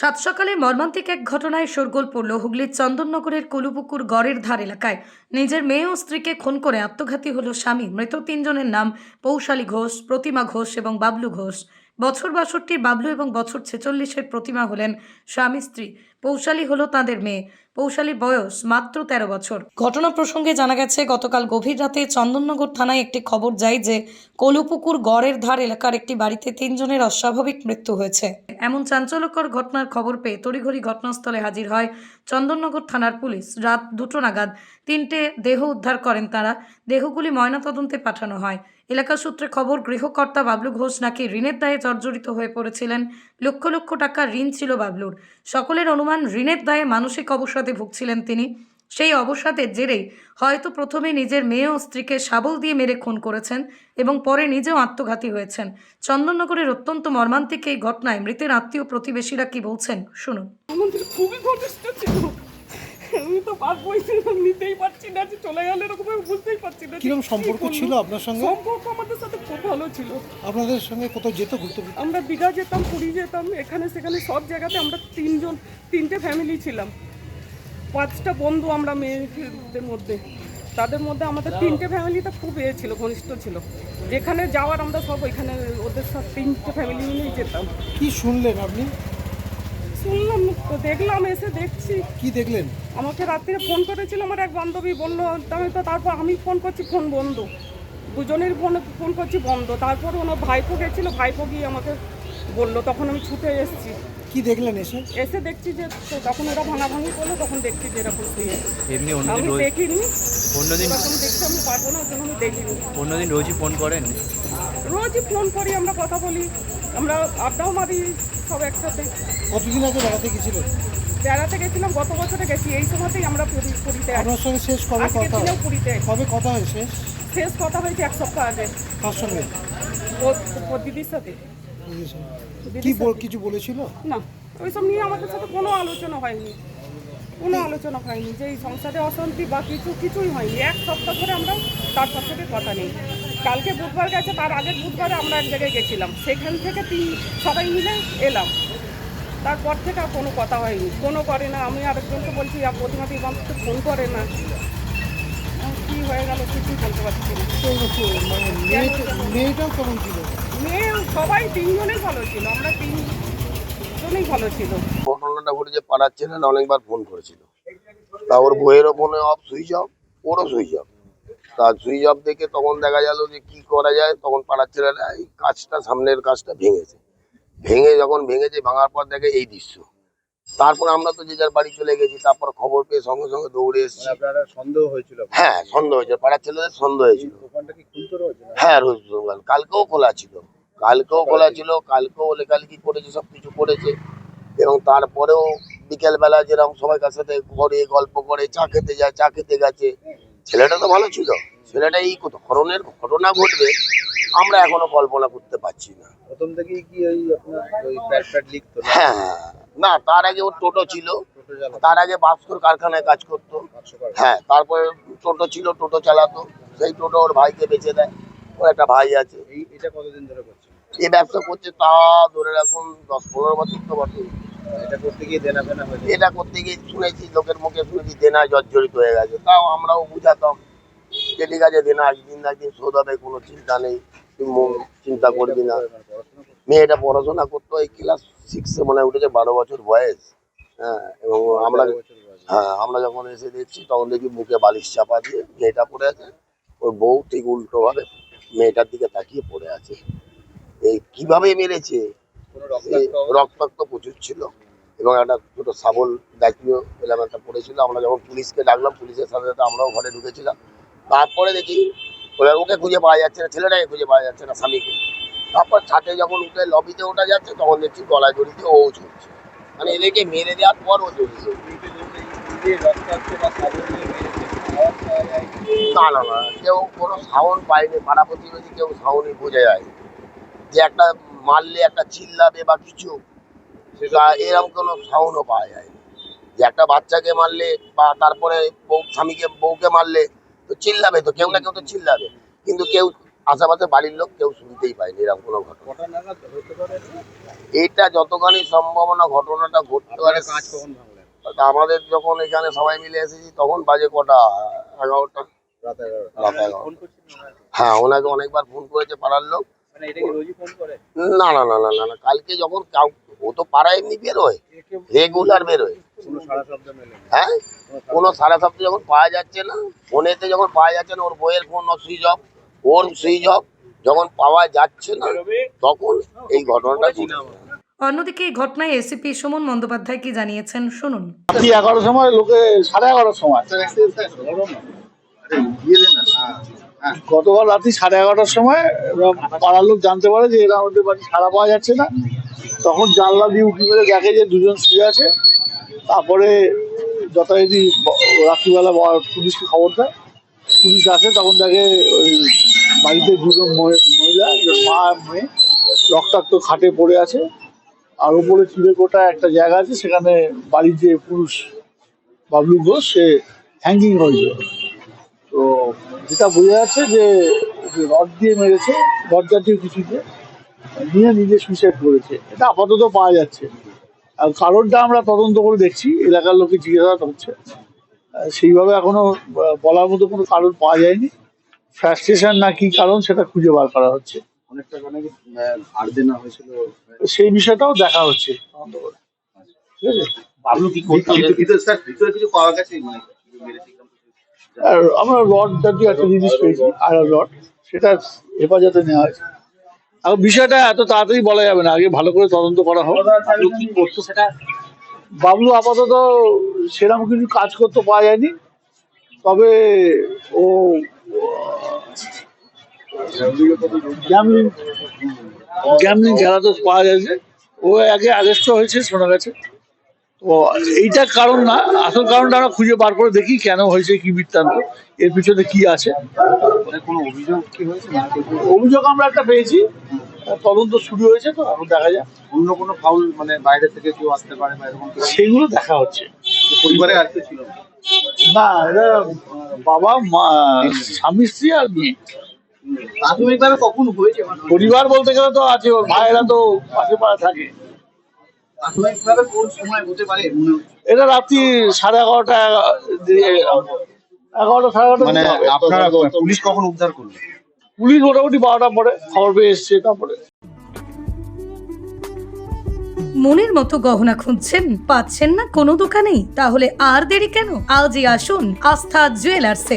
সাত সকালে মর্মান্তিক এক ঘটনায় শোরগোল পড়ল হুগলির চন্দননগরের কলুপুকুর গড়ের ধার এলাকায়। নিজের মেয়ে ও স্ত্রীকে খুন করে আত্মঘাতী হল স্বামী। মৃত তিনজনের নাম পৌশালী ঘোষ, প্রতিমা ঘোষ এবং বাবলু ঘোষ। বছর বাষট্টির বাবলু এবং বছর ছেচল্লিশের প্রতিমা হলেন স্বামী স্ত্রী পৌশালী হলো তাদের মেয়ে। পৌশালীর বয়স মাত্র তেরো বছর। ঘটনা প্রসঙ্গে জানা গেছে গতকাল গভীর রাতে চন্দননগর থানায় একটি খবর যায় যে কলুপুকুর গড়ের ধার এলাকার একটি বাড়িতে তিনজনের অস্বাভাবিক মৃত্যু হয়েছে। এমন চাঞ্চল্যকর ঘটনার খবর পেয়ে তড়িঘড়ি ঘটনাস্থলে হাজির হয় চন্দননগর থানার পুলিশ। রাত দুটো নাগাদ তিনটে দেহ উদ্ধার করেন তারা। দেহগুলি ময়নাতদন্তে পাঠানো হয়। এলাকা সূত্রে খবর গৃহকর্তা বাবলু ঘোষ নাকি ঋণের দায়ে জর্জরিত হয়ে পড়েছিলেন। লক্ষ লক্ষ টাকা ঋণ ছিল বাবলুর। সকলের অনুমান ঋণের দায়ে মানসিক অবসাদে ভুগছিলেন তিনি। সেই অবসাদের জেরেই হয়তো প্রথমে নিজের মেয়ে ও স্ত্রীকে শাবল দিয়ে মেরে খুন করেছেন এবং পরে নিজেও আত্মঘাতী হয়েছেন। চন্দননগরের অত্যন্ত মর্মান্তিক এই ঘটনায় মৃতের আত্মীয় প্রতিবেশীরা কি বলছেন? শুনুন। আমাদের খুবই আমি তো পারবোই নিতেই পারছি না যে চলে গেল এরকম বুঝতেই পারছি না কীরকম সম্পর্ক ছিল আপনার সঙ্গে? সম্পর্ক আমাদের সাথে খুব ভালো ছিল। আপনাদের সঙ্গে কোথাও যেত ঘুরতে ঘুরতে? আমরা দীঘা যেতাম পুরী যেতাম এখানে সেখানে সব জায়গাতে আমরা তিনজন তিনটে ফ্যামিলি ছিলাম। পাঁচটা বন্ধু আমরা মেয়েদের মধ্যে। তাদের মধ্যে আমাদের তিনটে ফ্যামিলিটা খুব এ ছিল ঘনিষ্ঠ ছিল। যেখানে যাওয়ার আমরা সব ওইখানে ওদের সব তিনটে ফ্যামিলি মিলেই যেতাম। কি শুনলেন আপনি? শুনলাম তো দেখলাম এসে দেখছি। কি দেখলেন? আমাকে রাত্রে ফোন করেছিল আমার এক বান্ধবী বলল আমি তো তারপর আমি ফোন করছি ফোন বন্ধ। দুজনের ফোনে ফোন করছি বন্ধ। তারপর ওনার ভাইপো গেছিল ভাইপো গিয়ে আমাকে বলল তখন আমি ছুটে এসেছি। কি দেখলেন এসে? এসে দেখছি যে তখন ওরা ভাঙাভাঙি করল তখন দেখছি যে এরকম শুয়ে এমনি অন্যদিন আমি রোজ দেখিনি। অন্যদিন তখন দেখছি আমি পারব না জন্য আমি দেখিনি। অন্যদিন রোজই ফোন করেন? রোজই ফোন করি আমরা কথা বলি। আমরা আড্ডাও মারি। সব একসাথে। কতদিন আগে বেড়াতে গেছিলেন? বেড়াতে গেছিলাম গত বছরে গেছি। এই সময়তেই আমরা পুরী পুরীতে আপনার সঙ্গে শেষ কবে কথা পুরীতে। কবে কথা হয় শেষ? শেষ কথা হয়েছে এক সপ্তাহ আগে। তার সঙ্গে? ওর দিদির সাথে। কি বল- কিছু বলেছিল? না ওইসব নিয়ে আমাদের সাথে কোনো আলোচনা হয়নি। কোনো আলোচনা হয়নি যে এই সংসারে অশান্তি বা কিছু কিছুই হয়নি। এক সপ্তাহ ধরে আমরা তার সাথে কথা নেই। কালকে বুধবার গেছে তার আগের বুধবারে আমরা এক জায়গায় গেছিলাম। সেখান থেকে তিন সবাই মিলে এলাম। তারপর থেকে আর কোনো কথা হয়নি। কোনো করে না। আমি আরেকজনকে বলছি আর প্রতিমা আমাকে ফোন করে না। কী হয়ে গেল কিছুই বলতে পারছি মানে মেয়েটা মেয়েটাও কেমন ছিল? মেয়ে সবাই তিনজনেই ভালো ছিল। আমরা তিনজনেই ভালো ছিল। ঘটনাটা ঘটেছে পাড়ার ছেলেরা অনেকবার ফোন করেছিল। তা ওর বইয়েরও ফোনে অফ সুইচ অফ ওরও সুইচ অফ। তা সুইচ অফ দেখে তখন দেখা গেল যে কি করা যায় তখন পাড়ার ছেলেরা এই কাজটা সামনের কাজটা ভেঙেছে। ভেঙে যখন ভেঙেছে ভাঙার পর দেখে এই দৃশ্য। তারপর আমরা তো যে যার বাড়ি চলে গেছি তারপর খবর পেয়ে সঙ্গে সঙ্গে দৌড়ে এসেছি। আপনারা সন্দেহ হয়েছিল? হ্যাঁ সন্দেহ হয়েছে পাড়ার ছেলেদের সন্দেহ হয়েছিল। হ্যাঁ রোজ দোকান। কালকেও খোলা ছিল। কালকেও খোলা ছিল। কালকেও লেখালেখি করেছে সব কিছু করেছে। এবং তারপরেও বিকেলবেলা যেরকম সবাইকার সাথে ঘরে গল্প করে চা খেতে যায় চা খেতে গেছে। ছেলেটা তো ভালো ছিল। ছেলেটা এই কত ধরনের ঘটনা ঘটবে আমরা এখনও কল্পনা করতে পারছি না। প্রথম থেকেই কি ওই আপনার ওই প্যাড প্যাড লিখতো না? হ্যাঁ না তার আগে ওর টোটো ছিল। তার আগে বাস্কর কারখানায় কাজ করতো। হ্যাঁ তারপরে টোটো ছিল টোটো চালাতো। সেই টোটো ওর ভাইকে বেচে দেয়। ওর একটা ভাই আছে। এই এটা কতদিন ধরে করছে? এই ব্যবসা করছে তা ধরে রাখুন দশ পনেরো বছর তো বটে এটা করতে গিয়ে শুনেছি লোকের মুখে শুনেছি দেনা জর্জরিত হয়ে গেছে। তাও আমরাও বুঝাতাম যে ঠিক আছে দেনা একদিন একদিন শোধ হবে কোনো চিন্তা নেই চিন্তা করবি না। মেয়েটা পড়াশোনা করতো এই ক্লাস সিক্সে মনে উঠেছে বারো বছর বয়স। হ্যাঁ এবং আমরা। হ্যাঁ আমরা যখন এসে দেখছি তখন দেখি বুকে বালিশ চাপা দিয়ে মেয়েটা পড়ে আছে। ওর বউ ঠিক উল্টো ভাবে মেয়েটার দিকে তাকিয়ে পড়ে আছে। এই কীভাবে মেরেছে? রক্তাক্ত? প্রচুর ছিল এবং একটা ছোটো শাবল জাতীয় এলাম একটা পড়েছিল আমরা যখন পুলিশকে ডাকলাম পুলিশের সাথে সাথে আমরাও ঘরে ঢুকেছিলাম। তারপরে দেখি ওরা ওকে খুঁজে পাওয়া যাচ্ছে না ছেলেটাকে খুঁজে পাওয়া যাচ্ছে না স্বামীকে। তারপর ছাদে যখন উঠে লবিতে ওঠা যাচ্ছে তখন দেখছি গলায় জড়িতে ও চলছে। মানে এদেরকে মেরে দেওয়ার পর ও চলছে। সাবল না না না কেউ কোনো সাউন্ড পায়নি পাড়া প্রতিবেশী কেউ সাউন্ডই বোঝা যায় যে একটা মারলে একটা চিল্লাবে বা কিছু সেটা এরকম কোনো সাউন্ডও পাওয়া যায়নি। যে একটা বাচ্চাকে মারলে বা তারপরে বউ স্বামীকে বউকে মারলে তো চিল্লাবে তো কেউ না কেউ তো চিল্লাবে। কিন্তু কেউ আশেপাশে বাড়ির লোক কেউ শুনতেই পায়নি এরকম কোনো ঘটনা। এটা? যতখানি সম্ভাবনা ঘটনাটা ঘটতে পারে আমাদের যখন এখানে সবাই মিলে এসেছি তখন বাজে কটা? এগারোটা? হ্যাঁ ওনাকে অনেকবার ফোন করেছে পাড়ার লোক। মানে এটা কি রোজই ফোন করে? না না না না না না কালকে যখন ও তো পাড়ায় এমনি বেরোয় রেগুলার বেরোয়। শব্দ হ্যাঁ? কোনো সারা সপ্তাহ যখন পাওয়া যাচ্ছে না ফোনেতে যখন পাওয়া যাচ্ছে না ওর বইয়ের ফোন সুইচ অফ ওর সুইচ অফ যখন পাওয়া যাচ্ছে না তখন এই ঘটনাটা ঘটেছে। অন্যদিকে এই ঘটনায় এসিপি সুমন বন্দ্যোপাধ্যায় কি জানিয়েছেন শুনুন। এগারো সময় লোকে সাড়ে এগারোটার সময় গতকাল রাত্রি সাড়ে এগারোটার সময় পাড়ার লোক জানতে পারে যে এরা আমাদের বাড়ি সাড়া পাওয়া যাচ্ছে না। তখন জানলা দিয়ে উঁকি মেরে দেখে যে দুজন শুয়ে আছে। তারপরে যথারীতি রাত্রিবেলা পুলিশকে খবর দেয়। পুলিশ আসে, তখন দেখে ওই বাড়িতে দুজন মহি- মহিলা মা মেয়ে রক্তাক্ত খাটে পড়ে আছে। আর উপরে চিড়েকোটা একটা জায়গা আছে, সেখানে বাড়ির যে পুরুষ বাবলু ঘোষ, সে হ্যাঙ্গিং হয়েছে। তো যেটা বোঝা যাচ্ছে যে যে রড দিয়ে মেরেছে রড জাতীয় কিছু দিয়ে নিয়ে নিজে সুইসাইড করেছে। এটা আপাতত পাওয়া যাচ্ছে। আর কারণটা আমরা তদন্ত করে দেখছি এলাকার লোকে জিজ্ঞাসা হচ্ছে সেইভাবে এখনও বলার মতো কোনো কারণ পাওয়া যায়নি। ফ্রাস্ট্রেশন না কি কারণ সেটা খুঁজে বার করা হচ্ছে। অনেক টাকা নাকি ধার দেনা হয়েছিল? সেই বিষয়টাও দেখা হচ্ছে। তদন্ত করে ঠিক আছে বাবলু কি করতো ভিতরে স্যার ভিতরে কিছু পাওয়া গেছে মানে আর আমরা রড জাতীয় একটা জিনিস পেয়েছি আয়রন রড। সেটা হেফাজতে নেওয়া হয়েছে। এখন বিষয়টা এত তাড়াতাড়ি বলা যাবে না আগে ভালো করে তদন্ত করা হোক। বাবলু সেটা? বাবলু আপাতত সেরকম কিছু কাজ করতে পাওয়া যায়নি। তবে ও গ্যামলিং গ্যামলিং খেলাতে পাওয়া যাচ্ছে ও আগে অ্যারেস্ট হয়েছে শোনা গেছে। তো এইটা কারণ না আসল কারণটা আমরা খুঁজে বার করে দেখি কেন হয়েছে কি বৃত্তান্ত এর পিছনে কি আছে। মানে কোনো অভিযোগ আমরা একটা পেয়েছি তদন্ত শুরু হয়েছে তো এখন দেখা যাক। অন্য কোনো ফাউল মানে বাইরে থেকে কেউ আসতে পারে বা এরকম সেগুলো দেখা হচ্ছে। পরিবারে আর কেউ ছিল না? এটা বাবা মা স্বামী স্ত্রী আর মেয়ে। প্রাথমিকভাবে কখন হয়েছে? পরিবার বলতে গেলে তো আছে ওর ভাইয়েরা তো পাশে পাড়া থাকে প্রাথমিকভাবে কোন সময় হতে পারে মনে হচ্ছে এটা রাত্রি সাড়ে এগারোটা এগারোটা সাড়ে এগারোটা মানে আপনারা পুলিশ কখন উদ্ধার করল পুলিশ মোটামুটি বারোটা পরে খবর পেয়ে এসছে তারপরে। মনের মতো গহনা খুঁজছেন? পাচ্ছেন না কোনো দোকানেই? তাহলে আর দেরি কেন? আজই আসুন আস্থা জুয়েলার্সে।